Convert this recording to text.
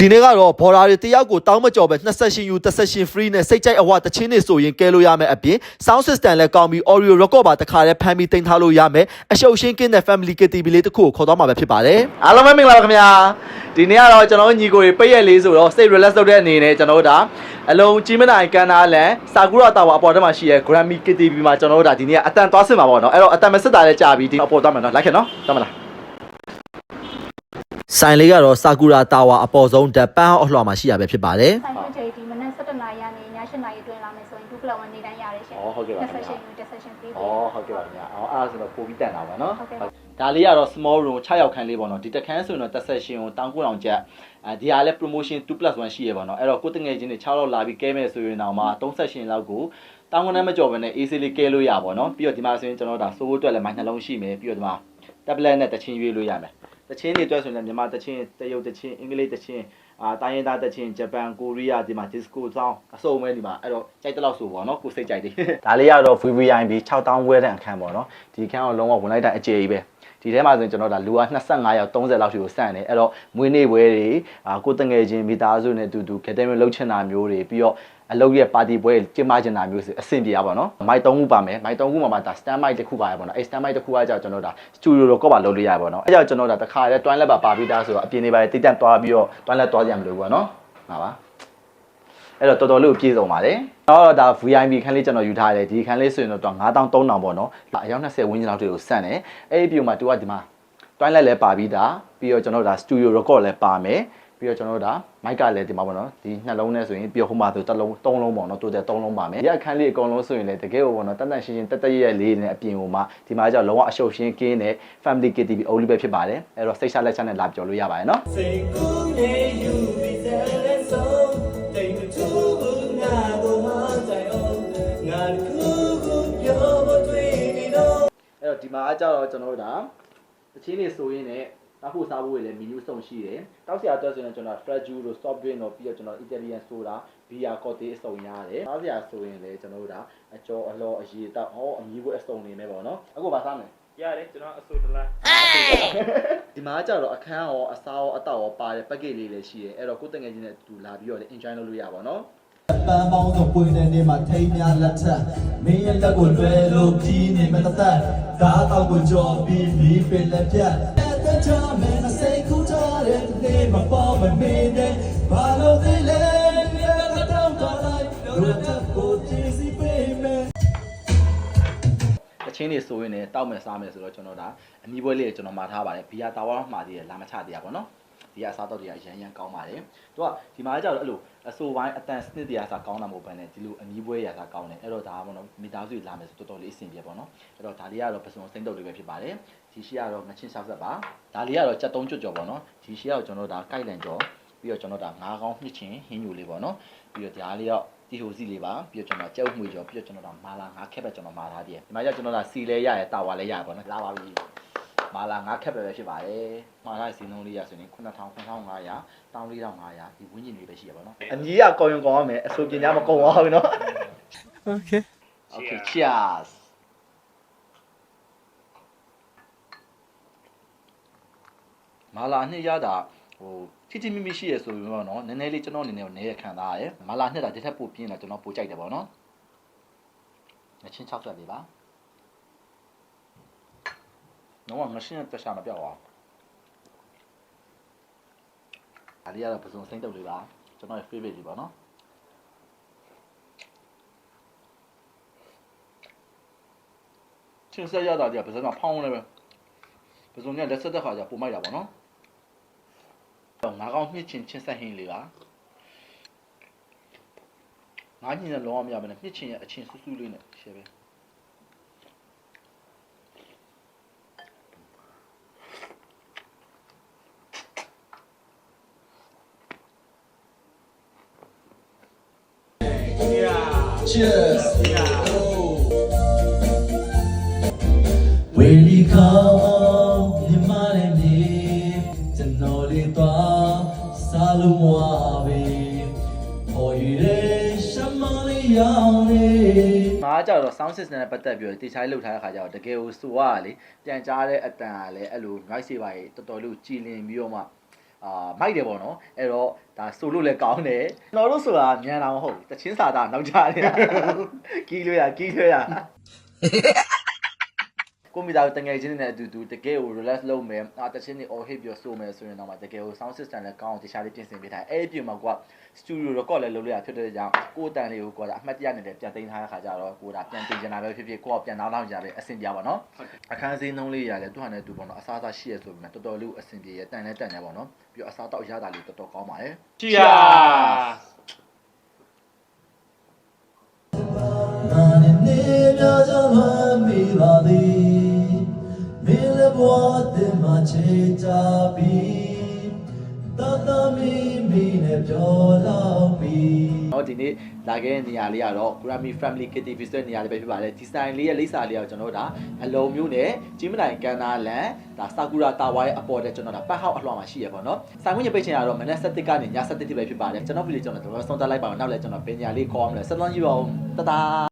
ဒီနေ့ကတော့ဘော်ဒါတွေတယောက်ကိုတောင်းမကြော်ပဲ28 U 28 free နဲ့စိတ်ကြိုက်အဝတချင်းနေဆိုရင်ကဲလို့ရမယ်အပြင် sound system လည်းကောင်းပြီး audio record ပါတခါတည်းဖမ်းပြီးတင်ထားလို့ရမယ်အရှုပ်ရှင်းကင်းတဲ့ family KTV လေးတစ်ခုကိုခေါ်သွားမှာပဲဖြစ်ပါတယ်အားလုံးပဲမင်္ဂလာပါခင်ဗျာဒီနေ့ကတော့ကျွန်တော်တို့ညီကိုတွေပိတ်ရက်လေးဆိုတော့စိတ် relax လုပ်တဲ့အနေနဲ့ကျွန်တော်တို့ဒါအလုံးကြီးမနိုင်ကန်နာလန်စာကူရာတာဝါအပေါ်တက်မှာရှိရဲ Grammy KTV မှာကျွန်တော်တို့ဒါဒီနေ့ကအတန်သွားစစ်မှာပေါ့နော်အဲ့တော့အတန်မစစ်တာလည်းကြာပြီဒီအပေါ်သွားမယ်နော်လိုက်ခင်နော်သွားမလား ဆိုင်လေးကတော့စာကူရာတာဝါအပေါ်ဆုံးဓာတ်ပန်းအလှော်မှာရှိရပဲဖြစ်ပါတယ်ဆိုင်ခွင့်ချိန်ဒီမနက်7:00နာရီကနေည7:00နာရီအတွင်းလာမယ်ဆိုရင်2 club ဝင်နေတိုင်းရတယ်ရှင်ဩဟုတ်ကဲ့ပါခင်ဗျာ session 2 session 3ဩဟုတ်ကဲ့ပါခင်ဗျာဩအားဆိုတော့ပို့ပြီးတန်တာပါနော်ဟုတ်ကဲ့ဒါလေးကတော့ small room 6ရောက်ခန်းလေးပေါ့နော်ဒီတစ်ခန်းဆိုရင်တော့တစ် session ကိုတောင်းကိုအောင်ချက်အဲဒီဟာလည်း promotion 2+1 ရှိရပေါ့နော်အဲ့တော့ကိုတငယ်ချင်းတွေ6လောက်လာပြီးကဲမယ်ဆိုရင်တော့မှ3 session လောက်ကိုတောင်းကိုနဲ့မကြော်ဘဲနဲ့ AC လေးကဲလို့ရပါတော့ပြီးတော့ဒီမှာဆိုရင်ကျွန်တော်ဒါစိုးအတွက်လည်းမိုင်းနှလုံးရှိမယ်ပြီးတော့ဒီမှာ tablet နဲ့တချင်းရွေးလို့ရမယ် တချင်းတွေအတွက်ဆိုရင်လည်းမြန်မာတချင်းတရုတ်တချင်းအင်္ဂလိပ်တချင်းအာတိုင်းရင်းသားတချင်းဂျပန်ကိုရီးယားဒီမှာ disco sound အစုံပဲဒီမှာအဲ့တော့ကြိုက်တဲ့လောက်ဆိုပေါ့နော်ကိုစိတ်ကြိုက်တယ်ဒါလေးကတော့ VVIP 6000ဝဲတဲ့အခန်းပေါ့နော်ဒီအခန်းကိုလုံးဝဝင်လိုက်တာအကျေကြီးပဲဒီထဲမှာဆိုရင်ကျွန်တော်ဒါလူက25ရောက်30လောက်ထိကိုစန့်တယ်အဲ့တော့မွေးနေ့ပွဲတွေအာကိုတငယ်ချင်းမိသားစုနဲ့အတူတူကက်တမီလှုပ်ချင်တာမျိုးတွေပြီးတော့ အလုပ်ရဲ့ပါတီပွဲကျင်းပချင်တာမျိုးဆိုအဆင်ပြေရပါတော့မိုက်3ခုပါမယ်မိုက်3ခုမှာမှဒါ stand mic တစ်ခုပါရပါတော့အဲ့ stand mic တစ်ခုကကြောင့်ကျွန်တော်ဒါ studio တော့ကော့ပါလုပ်လို့ရပါတော့အဲ့ကြောင့်ကျွန်တော်ဒါတစ်ခါလဲ twine လက်ပါပါပြီးသားဆိုတော့အပြင်နေပါတိတ်တက်သွားပြီးတော့ twine လက်သွားကြရမလို့ပေါ့နော်ဟာပါအဲ့တော့တော်တော်လေးကိုပြည့်စုံပါတယ်။တော့ဒါ VIP ခန်းလေးကျွန်တော်ယူထားတယ်ဒီခန်းလေးဆိုရင်တော့9300ပေါ့နော်။အယောက်20ဝန်းကျင်လောက်တွေကိုစန့်တယ်။အဲ့ဒီပြုံမှာတူကဒီမှာတွိုင်းလက်လည်းပါပြီးသားပြီးတော့ကျွန်တော်တို့ဒါ studio record လည်းပါမယ် ပြီးတော့ကျွန်တော်တို့ဒါ mic ကလည်းဒီမှာပေါ့နော်ဒီနှလုံးနဲ့ဆိုရင်ပြီးတော့ဟိုမှာဆိုတစ်လုံးသုံးလုံးပေါ့နော်တိုးတဲ့သုံးလုံးပါမယ်။ဒီအခန်းလေးအကုန်လုံးဆိုရင်လည်းတကယ်ကိုပေါ့နော်တတ်တတ်ရှင်းရှင်းတက်တက်ရဲ့လေးနဲ့အပြင်ဟိုမှာဒီမှာကျတော့လုံးဝအရှုပ်ရှင်းကင်းတဲ့ family KTV only ပဲဖြစ်ပါတယ်။အဲ့တော့စိတ်ချလက်ချနဲ့လာပြောလို့ရပါတယ်နော်။စိတ်ကူးနေယူပြီးတဲ့လက်ဆုံးတိမ်မထူးဘူးငါတို့ဟာတိုင်အောင်ငါတို့ကိုပြောဖို့တွေ့နေတော့အဲ့တော့ဒီမှာအကြတော့ကျွန်တော်တို့ဒါတချင်းနေဆိုရင်းနဲ့ တောက်ဖို့စားဖို့ရလည်း menu စုံရှိတယ်တောက်စရာအတွက်ဆိုရင်ကျွန်တော် fresh juice တို့ soft drink တို့ပြီးတော့ကျွန်တော် Italian soda beer cocktail အစုံရတယ်စားစရာဆိုရင်လည်းကျွန်တော်တို့ဒါအကျော်အလောအရေတောက်ဟောအမီးဘွဲအစုံနေမယ်ပေါ့နော်အခုပါစားမယ်ရတယ်ကျွန်တော်အဆိုတလားဒီမှာကျတော့အခန်းရောအစားရောအတောက်ရောပါတဲ့ package လေးလည်းရှိတယ်အဲ့တော့ကိုယ်တငယ်ချင်းနဲ့အတူလာပြီးတော့လည်း enjoy လုပ်လို့ရပါတော့ပန်းပေါင်းတော့ပွင့်တဲ့နေ့မှာထိမ်းများလက်ထက်မင်းရဲ့လက်ကိုလွယ်လို့ပြီးနေမတသက်ဓာတ်တော့ကိုကြော်ပြီးပြီးပင်လက်ပြတ် တဲ့ချာမင်းစိတ်ကူထားတဲ့နေ့မပေါ်မမင်းတဲ့ဘာလို့ဒီလဲရတော့တော့လိုက်လို့တက်ကိုကြည့်စီပေးမယ်တချင်းနေဆိုရင်လည်းတောက်မယ်စားမယ်ဆိုတော့ကျွန်တော်ဒါအမီးပွဲလေးကိုကျွန်တော်မှာထားပါတယ်ဘီယာတာဝါမှာသေးတယ်လာမချသေးရပါတော့ ဒီကအစားတော့တွေကရန်ရန်ကောင်းပါတယ်သူကဒီမှာကျတော့အဲ့လိုအဆိုပိုင်းအတန်စနစ်တရားစားကောင်းတာမဟုတ်ဘဲနဲ့ဒီလိုအမီးပွဲရစားကောင်းတယ်အဲ့တော့ဒါကပေါ့နော်မိသားစုလာမယ်ဆိုတော်တော်လေးအဆင်ပြေပေါ့နော်အဲ့တော့ဒါလေးကတော့ပစုံစိမ့်တုပ်လေးပဲဖြစ်ပါတယ်ဒီရှိကတော့ငချင်း60ပါဒါလေးကတော့ချက်သုံးကျွတ်ကြော်ပေါ့နော်ဒီရှိကတော့ကျွန်တော်ဒါကိုက်လန်ကြော်ပြီးတော့ကျွန်တော်ဒါငါးကောင်းနှစ်ချင်းဟင်းညူလေးပေါ့နော်ပြီးတော့ဒါလေးတော့တီဟိုစီလေးပါပြီးတော့ကျွန်တော်ကြက်ဥမှွေကြော်ပြီးတော့ကျွန်တော်ဒါမာလာငါးခက်ပဲကျွန်တော်မာထားသေးတယ်ဒီမှာကျကျွန်တော်ဒါစီလဲရရတာဝါလဲရရပေါ့နော်လာပါပြီ မာလာငါးခက်ပဲပဲဖြစ်ပါတယ်မာလာစီလုံးလေးရဆိုရင်9000 9500 14500ဒီဝင်းကျင်လေးပဲရှိရပါတော့အမီးကကောင်းရင်ကောင်းရမယ်အဆိုပညာမကောင်းအောင်နော် Okay Okay cheers မာလာနှစ်ရတာဟိုချစ်ချစ်မိမိရှိရဆိုရင်တော့နော်နည်းနည်းလေးကျွန်တော်အနေနဲ့နည်းရခံစားရတယ်မာလာနှစ်တာတစ်ထက်ပိုပြင်းလာကျွန်တော်ပိုကြိုက်တယ်ပေါ့နော်ငချင်း60လေးပါ နော်ငရှင်းတက်ရှာမပြောက်အောင်အားရတော့ပစုံစိမ့်တုပ်လေးပါကျွန်တော်ရဲ့ favorite လေးပါနော်ချင်းဆက်ရတာကြပစုံကဖောင်းနေပဲပစုံကလက်ဆက်တဲ့ခါကျပုံမိုက်တာပေါ့နော်တော့ငါးကောင်းမြင့်ချင်းချင်းဆက်ဟင်းလေးပါငါးညင်နဲ့လုံးဝမရဘဲနဲ့မြင့်ချင်းရဲ့အချင်းဆူဆူလေးနဲ့ရှယ်ပဲ Cheers. Where you come, you might need to know it all. Salumwabi, for you, Shamali Yoni. မားကြတော့ sound system နဲ့ပတ်သက်ပြီးတော့တေချာလေးလုပ်ထားတဲ့ခါကျတော့တကယ်ကိုစိုးရလေပြန်ကြားတဲ့အတန်ကလည်းအဲ့လို noise တွေပါတော်တော်လေးကြည်လင်ပြီးတော့မှ အာမိုက်တယ်ပေါ့နော်အဲ့တော့ဒါဆိုလို့လည်းကောင်းတယ်ကျွန်တော်တို့ဆိုတာမြန်တာမဟုတ်ဘူးတချင်းစာတာနောက်ကြနေတာကီးလို့ရကီးလို့ရ ကိုမိသားစုတငယ်ချင်းတွေနဲ့အတူတူတကယ်ကို relax လုပ်မယ်အာတချင်းတွေ all hit ပြီးဆိုမယ်ဆိုရင်တော့မှတကယ်ကို sound system လည်းကောင်းအောင်တခြားလေးပြင်ဆင်ပေးထားအဲ့ဒီပြင်မှာကိုက studio record လည်းလုပ်လို့ရဖြစ်တဲ့ကြောင့်ကိုယ်တန်လေးကိုကိုကအမှတ်တရနဲ့လည်းပြန်သိမ်းထားတဲ့ခါကျတော့ကိုကပြန်တင်ချင်တာပဲဖြစ်ဖြစ်ကိုကပြန်နောက်နောက်ကြပဲအဆင်ပြေပါတော့အခန်းစင်းနှုံးလေးရလည်းသူဟာနဲ့သူပေါ့နော်အစားအစာရှိရဆိုပေမဲ့တော်တော်လေးကိုအဆင်ပြေရတန်လဲတန်တယ်ပေါ့နော်ပြီးတော့အစားတော့ရတာလေးတော်တော်ကောင်းပါတယ် Cheers နာ ချေကြပြီးတတမီမီနဲ့ပြောလောက်ပြီးတော့ဒီနေ့လာခဲ့တဲ့နေရာလေးကတော့ Grammy Family KTV ဆိုတဲ့နေရာလေးပဲဖြစ်ပါတယ်ဒီ style လေးရဲ့လိပ်စာလေးကကျွန်တော်တို့ဒါအလုံးမျိုးနဲ့ကြီးမနိုင်ကန်နာလန်ဒါစာကူရာတာဝါရဲ့အပေါ်တဲ့ကျွန်တော်ဒါပတ်ဟောက်အလွှာမှာရှိရပါတော့စာခွင့်ရပိတ်ချင်ရတော့မနက်7:00ကနေည7:00တိပဲဖြစ်ပါတယ်ကျွန်တော်ပြည်လေးကျွန်တော်တော့ဆုံးသတ်လိုက်ပါတော့နောက်လည်းကျွန်တော်ပညာလေးခေါ်အောင်လဲဆက်သွမ်းကြည့်ပါဦးတတာ